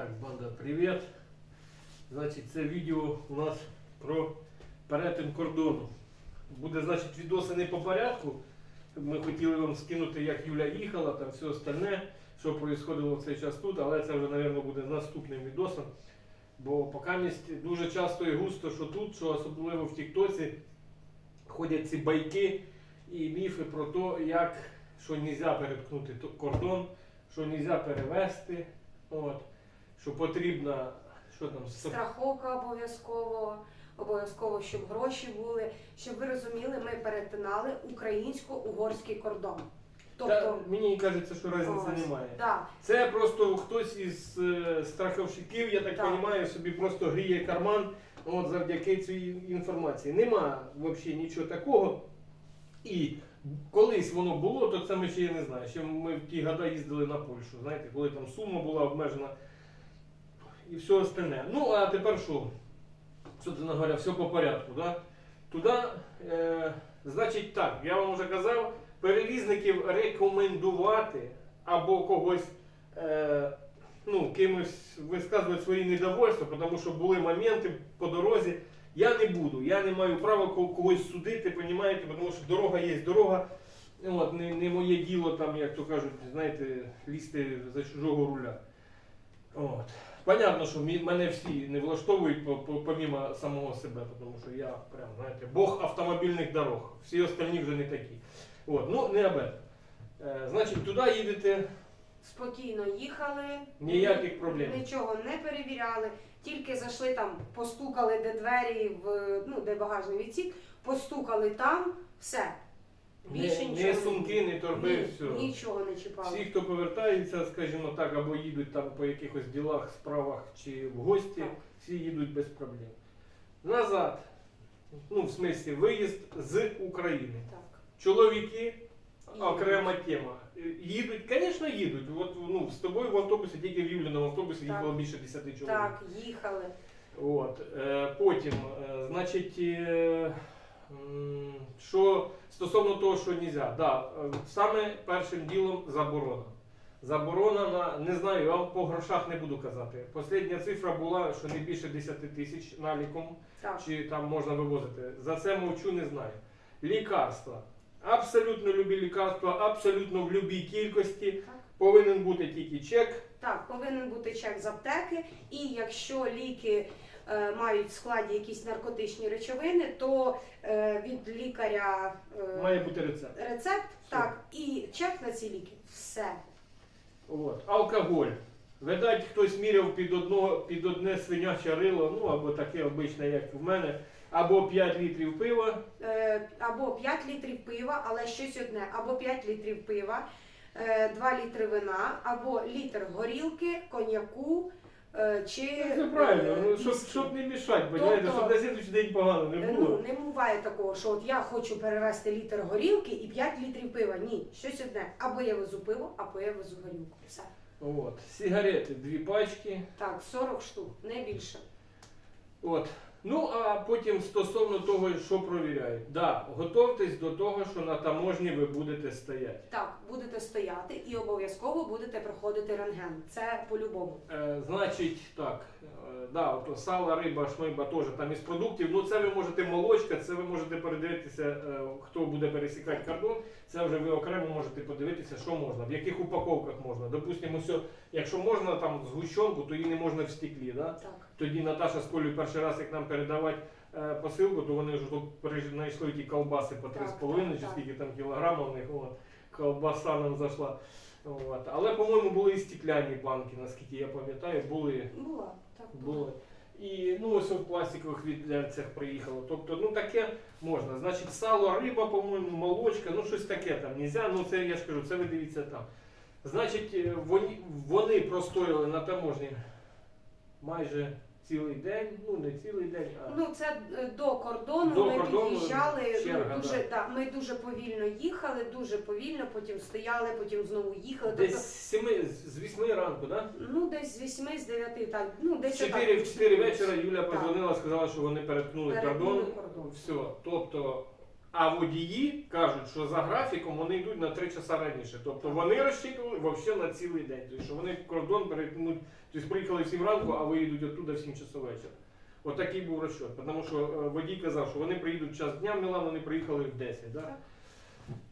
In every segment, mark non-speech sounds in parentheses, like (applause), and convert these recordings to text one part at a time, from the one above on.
Так, банда, привіт. Значить, це відео у нас про перетин кордону. Буде, значить, відоси не по порядку. Ми хотіли вам скинути, як Юля їхала, там все остальне, що происходило в цей час тут, але це вже, мабуть, буде наступним відосом. Бо поки місць дуже часто і густо, що тут, що особливо в Тіктоці, ходять ці байки і міфи про те, як що не можна переткнути кордон, що не можна перевезти. От, що потрібно, що там, Страховка обов'язково, обов'язково, щоб гроші були. Щоб ви розуміли, ми перетинали українсько-угорський кордон. Та, Тобто, мені кажеться, що різниці ось, немає. да, Це просто хтось із е, страховщиків, я так Так. розумію, собі просто гріє карман от, завдяки цій інформації. Нема взагалі нічого такого. І колись воно було, то це ми ще я не знаю. Ще ми в ті года їздили на Польщу, знаєте, коли там сума була обмежена і все остальне. Ну, а тепер що? Собственно говоря, все по порядку. Да? Туди, е, значить так, я вам вже казав, перевізників рекомендувати або когось е, ну, кимось висказувати свої недовольства, тому що були моменти по дорозі. Я не буду, я не маю права когось судити, понімаєте, тому що дорога є дорога. От, не, не моє діло, там, як то кажуть, знаєте, лізти за чужого руля. От. Понятно, що мене всі не влаштовують по- по- помімо самого себе, тому що я прям, знаєте, Бог автомобільних дорог. Всі остальні вже не такі. От, ну, не об этом. Е, значить, туди їдете, спокійно їхали, ніяких проблем. нічого не перевіряли, тільки зайшли там, постукали де двері, в, ну, де багажний відсік, постукали там, все. Більше Не, нічого не сумки, не торби, Ні, все. Нічого не чіпали. Всі, хто повертається, скажімо так, або їдуть там по якихось ділах, справах чи в гості, Так. всі їдуть без проблем. Назад, ну, в смислі, виїзд з України. Так. Чоловіки Їдуть. окрема тема. Їдуть, звісно, їдуть. От ну, з тобою в автобусі, тільки в Юліному автобусі Так. їхало більше 10 чоловік. Так, їхали. От, е, потім, е, значить, е, що стосовно того, що не можна, да, е, саме першим ділом заборона. Заборона на, не знаю, я вам по грошах не буду казати. Послідня цифра була, що не більше 10 тисяч наліком, Так. чи там можна вивозити. За це мовчу, не знаю. Лікарства. Абсолютно любі лікарства, абсолютно в будь-якій кількості. Так. Повинен бути тільки чек. Так, повинен бути чек з аптеки, і якщо ліки мають в складі якісь наркотичні речовини, то е, від лікаря е, Має бути рецепт. рецепт, Все. так, і чек на ці ліки. Все. От. Алкоголь. Видать, хтось міряв під, одно, під одне свиняче рило, ну або таке обичне, як в мене, або 5 літрів пива. Е, або 5 літрів пива, але щось одне, або 5 літрів пива, е, 2 літри вина, або літр горілки, коньяку. Е, Чи Ну, Це правильно, ну, е, щоб, віскі. щоб не мішати, понімаєте, Тобто- щоб на слідчий день погано не Е, було. Ну, не буває такого, що от я хочу перевезти літр горілки і 5 літрів пива. Ні, щось одне. Або я везу пиво, або я везу горілку. Все. От. Сигарети, дві пачки. Так, 40 штук, не більше. От. Ну, а потім стосовно того, що провіряють. Да, готовтесь до того, що на таможні ви будете стояти. Так, будете стояти і обов'язково будете проходити рентген. Це по-любому. Е, значить, так, е, да, ото сало, риба, шмиба теж там із продуктів. Ну це ви можете молочка, це ви можете передивитися, е, хто буде пересікати кордон. Це вже ви окремо можете подивитися, що можна, в яких упаковках можна. Допустимо, якщо можна там згущенку, то її не можна в стеклі. Да? Так. Тоді Наташа з Колею перший раз, як нам передавати е, посилку, то вони вже знайшли ті колбаси по Так, 3,5 чи скільки там кілограм у них. От, колбаса нам зайшла. От. Але, по-моєму, були і стекляні банки, наскільки я пам'ятаю, були. Була. Так, була. були. І ну, ось в пластикових відлянцях приїхало. Тобто, ну таке можна. Значить, сало, риба, по-моєму, молочка, ну щось таке там нельзя. Ну це я ж кажу, це ви дивіться там. Значить, е, вони, вони простояли на таможні майже цілий день, ну не цілий день, а Ну, це е, до кордону. До ми кордону, під'їжджали. черга, ну, дуже, да. ми дуже повільно їхали, дуже повільно, потім стояли, потім знову їхали. десь Тобто, з семи, з вісьми ранку, да? ну, десь з 8, з 9, так. Ну, В десь чотири в чотири вечора Юля Так. позвонила, сказала, що вони перетнули Перетнули кордон. кордон. Все. Тобто А водії кажуть, що за графіком вони йдуть на 3 часа раніше. Тобто вони розчитували взагалі на цілий день. Тобто, що вони кордон перетнуть, тобто приїхали в 7 ранку, а виїдуть оттуда в 7 часов вечора. Отакий був розчет. Тому що е, водій казав, що вони приїдуть в час дня в Мілан, вони приїхали в 10. Да? Так.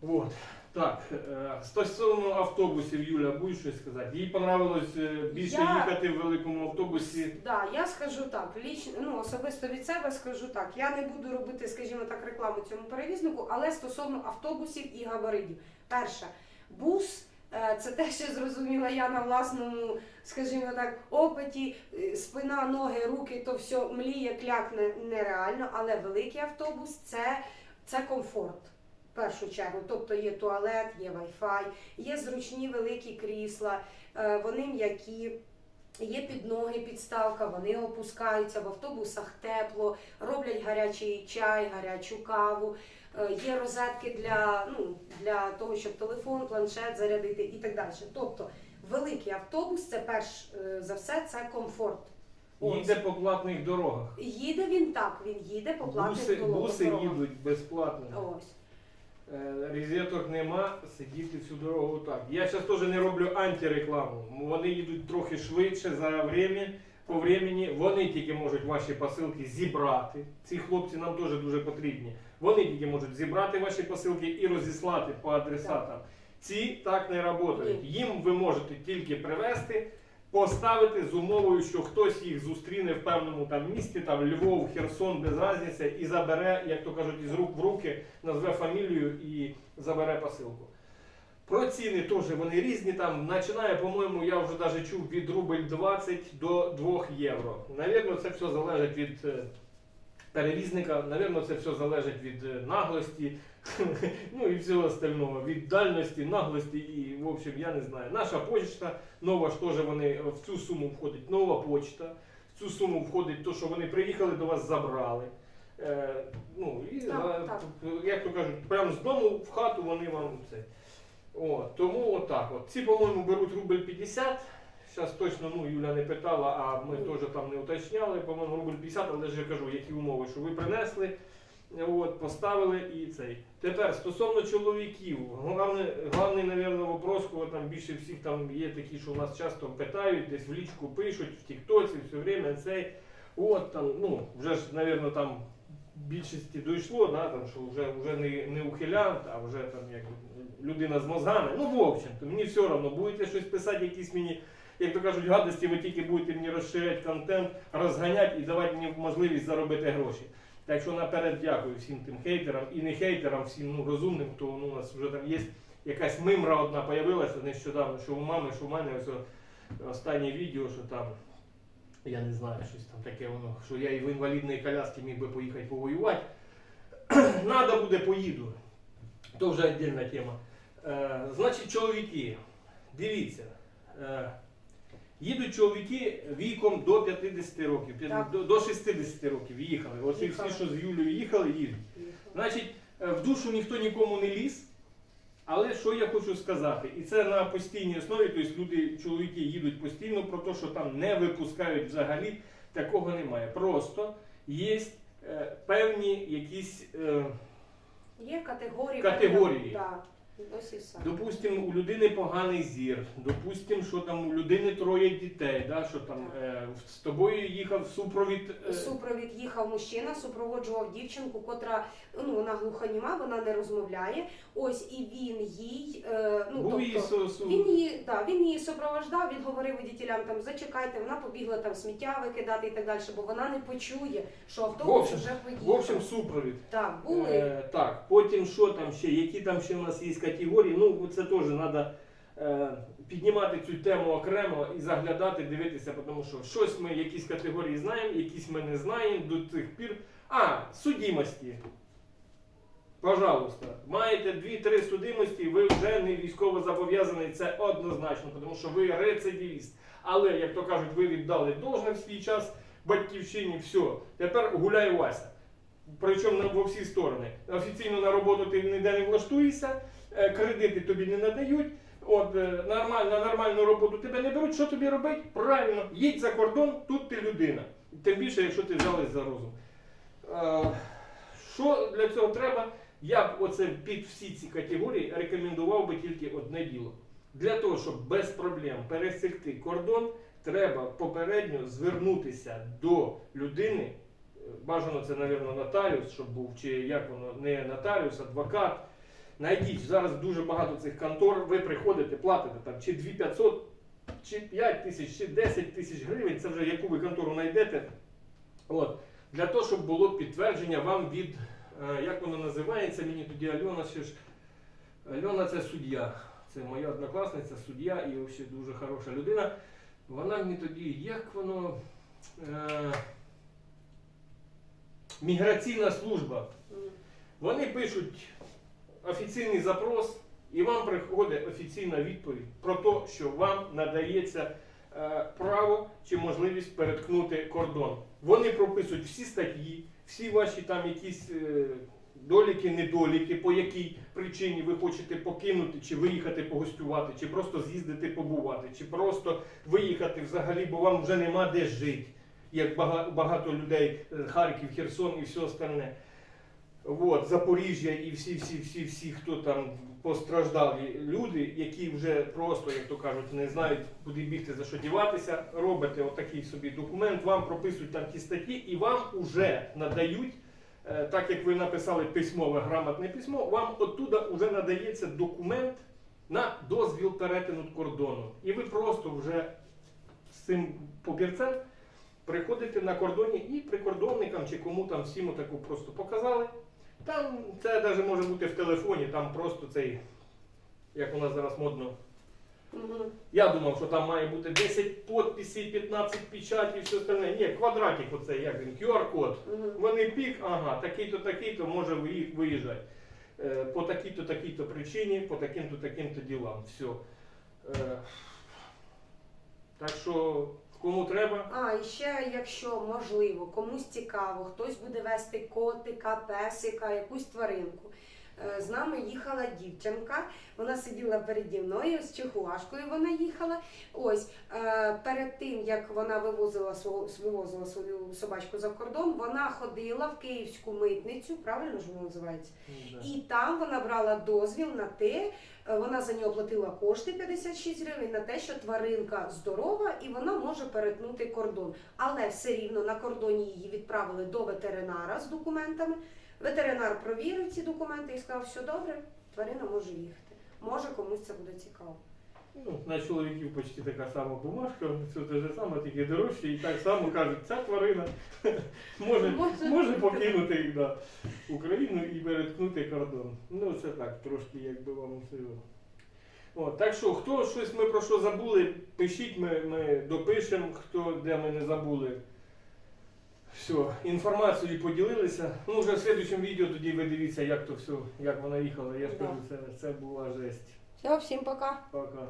Вот. Так, е, стосовно автобусів, Юля, будеш щось сказати? Їй понравилось е, більше Я- їхати в великому автобусі. Да, я скажу так, лічно, ну, особисто від себе скажу так. Я не буду робити, скажімо так, рекламу цьому перевізнику, але стосовно автобусів і габаритів. Перше, бус. е, Це те, що зрозуміла я на власному, скажімо так, опиті. Спина, ноги, руки, то все мліє, клякне нереально, але великий автобус це, це комфорт. В першу чергу, тобто є туалет, є Wi-Fi, є зручні великі крісла, е, вони м'які, Є під ноги підставка, вони опускаються в автобусах тепло, роблять гарячий чай, гарячу каву. е, Є розетки для, ну, для того, щоб телефон, планшет зарядити і так далі. Тобто великий автобус це перш е, за все це комфорт. Ось. Їде по платних дорогах. Їде він так, він їде по платних Буси, дорогах. буси їдуть безплатно. Ось. Е, Розеток нема, сидіти всю дорогу так. Я зараз теж не роблю антирекламу. Вони їдуть трохи швидше за время, по времени. Вони тільки можуть ваші посилки зібрати. Ці хлопці нам теж дуже потрібні. Вони тільки можуть зібрати ваші посилки і розіслати по адресатам. Ці так не працюють. Їм ви можете тільки привезти, поставити з умовою, що хтось їх зустріне в певному там місті, там Львов, Херсон, без різниці, і забере, як то кажуть, із рук в руки, назве фамілію і забере посилку. Про ціни теж вони різні. Там починає, по-моєму, я вже навіть чув від рубль 20 до 2 євро. Навірно, це все залежить від е, перевізника, навірно, це все залежить від е, наглості, (laughs) ну і всього остального, від дальності, наглості і, в общем, я не знаю. Наша почта нова ж теж вони в цю суму входить нова почта. В цю суму входить те, що вони приїхали до вас, забрали. Е, ну, і, Так, е, так. як то кажуть, прямо з дому в хату вони вам це. О, тому отак. От. Ці, по-моєму, беруть рубль 50. Зараз точно ну, Юля не питала, а ми теж там не уточняли, по-моєму, рубль 50, але ж я кажу, які умови, що ви принесли, от, поставили і цей. Тепер стосовно чоловіків, головне, головний, мабуть, вопрос, кого там більше всіх там є такі, що у нас часто питають, десь в лічку пишуть, в Тіктоці, все время цей. От там, ну, вже ж, мабуть, там більшості дійшло, да, там, що вже, вже не, не ухилянт, а вже там як людина з мозгами. Ну, в общем, то мені все одно, будете щось писати, якісь мені, як то кажуть, гадості, ви тільки будете мені розширяти контент, розганяти і давати мені можливість заробити гроші. Так що наперед дякую всім тим хейтерам і не хейтерам, всім ну, розумним, хто ну, у нас вже там є якась мимра одна появилася нещодавно, що у мами, що у мене ось останнє відео, що там. Я не знаю, щось там таке воно, що я і в інвалідній коляскі міг би поїхати повоювати. (clears throat) Надо буде, поїду. То вже віддільна тема. Е, значить, чоловіки, дивіться. Е, їдуть чоловіки віком до 50 років, Так. до, до 60 років їхали. Оці Їхали. всі, що з Юлею їхали, їдуть. Значить, е, в душу ніхто нікому не ліз. Але що я хочу сказати, і це на постійній основі, тобто люди, чоловіки їдуть постійно про те, що там не випускають взагалі, такого немає. Просто є е, певні якісь, е, Є категорії. Категорії. Ось і все. Допустимо, у людини поганий зір, допустимо, що там у людини троє дітей, да, що там е, з тобою їхав супровід. е, Супровід їхав мужчина, супроводжував дівчинку, котра ну вона глухоніма, вона не розмовляє. Ось і він їй, е, ну був її тобто, су- су- він її, да, він її супровождав, він говорив водітелям там зачекайте, вона побігла там сміття викидати і так далі, бо вона не почує, що В автобус общем, вже поїхав. В общем, супровід. так, були. Е, так, потім що там ще, які там ще у нас є категорії, ну це теж треба піднімати цю тему окремо і заглядати, дивитися, тому що щось ми, якісь категорії знаємо, якісь ми не знаємо до цих пір. А, судімості. Пожалуйста, маєте 2-3 судимості, ви вже не військово зобов'язаний, це однозначно, тому що ви рецидивіст. Але, як то кажуть, ви віддали должне в свій час батьківщині, все, тепер гуляй Вася. Причому на всі сторони. Офіційно на роботу ти ніде не влаштуєшся, кредити тобі не надають. От е, нормально, нормальну роботу тебе не беруть. Що тобі робити? Правильно, їдь за кордон, тут ти людина. Тим більше, якщо ти взялась за розум. Е, Що для цього треба? Я б оце під всі ці категорії рекомендував би тільки одне діло. Для того, щоб без проблем пересекти кордон, треба попередньо звернутися до людини. е, Бажано це, мабуть, нотаріус, щоб був, чи як воно, не нотаріус, адвокат. Найдіть, зараз дуже багато цих контор, ви приходите, платите там чи 2500, чи 5 тисяч, чи 10 тисяч гривень, це вже яку ви контору знайдете. От. Для того, щоб було підтвердження вам від, е, як воно називається, мені тоді Альона ще ж. Альона це суддя. Це моя однокласниця, суддя і взагалі дуже хороша людина. Вона мені тоді, як воно. Е, міграційна служба. Вони пишуть офіційний запрос, і вам приходить офіційна відповідь про те, що вам надається е, право чи можливість переткнути кордон. Вони прописують всі статті, всі ваші там якісь е, доліки, недоліки, по якій причині ви хочете покинути, чи виїхати погостювати, чи просто з'їздити побувати, чи просто виїхати взагалі, бо вам вже нема де жити, як багато людей, е, Харків, Херсон і все остальне. От, Запоріжжя і всі, всі, всі, всі, хто там постраждалі люди, які вже просто, як то кажуть, не знають, куди бігти, за що діватися, робите отакий собі документ, вам прописують там ті статті і вам уже надають, е, так як ви написали письмове грамотне письмо, вам оттуда вже надається документ на дозвіл перетину кордону. І ви просто вже з цим папірцем приходите на кордоні і прикордонникам чи кому там всім таку просто показали. Там це навіть може бути в телефоні, там просто цей, як у нас зараз модно. Я думав, що там має бути 10 підписів, 15 печатів, все остальне. Ні, квадратик оцей, як він, QR-код. Вони пік, ага, такий-то, такий-то може виїжджати. Е, По такій-то, такій-то причині, по таким-то, таким-то ділам. Все. Так що, кому треба, А, і ще, якщо можливо, комусь цікаво, хтось буде вести котика, песика, якусь тваринку. Е, З нами їхала дівчинка, вона сиділа переді мною з чихуашкою. Вона їхала. Ось е, перед тим як вона вивозила вивозила свою собачку за кордон, вона ходила в київську митницю, правильно ж вона називається? І там вона брала дозвіл на те, е, вона за нього платила кошти 56 гривень на те, що тваринка здорова і вона може перетнути кордон. Але все рівно на кордоні її відправили до ветеринара з документами. Ветеринар провірив ці документи і сказав, все добре, тварина може їхати. Може комусь це буде цікаво. Ну, на чоловіків почти така сама бумажка, все те ж саме, тільки дорожче, і так само кажуть, ця тварина (laughs) може, Може. покинути да, Україну і переткнути кордон. Ну, це так, трошки якби вам все. О, так що, хто щось ми про що забули, пишіть, ми, ми допишемо, хто де ми не забули. Все, інформацією поділилися. Ну, вже в слідчому відео тоді ви дивіться, як то все, як вона їхала. Я ж Да. кажу, це, це була жесть. Все, всім пока. Пока.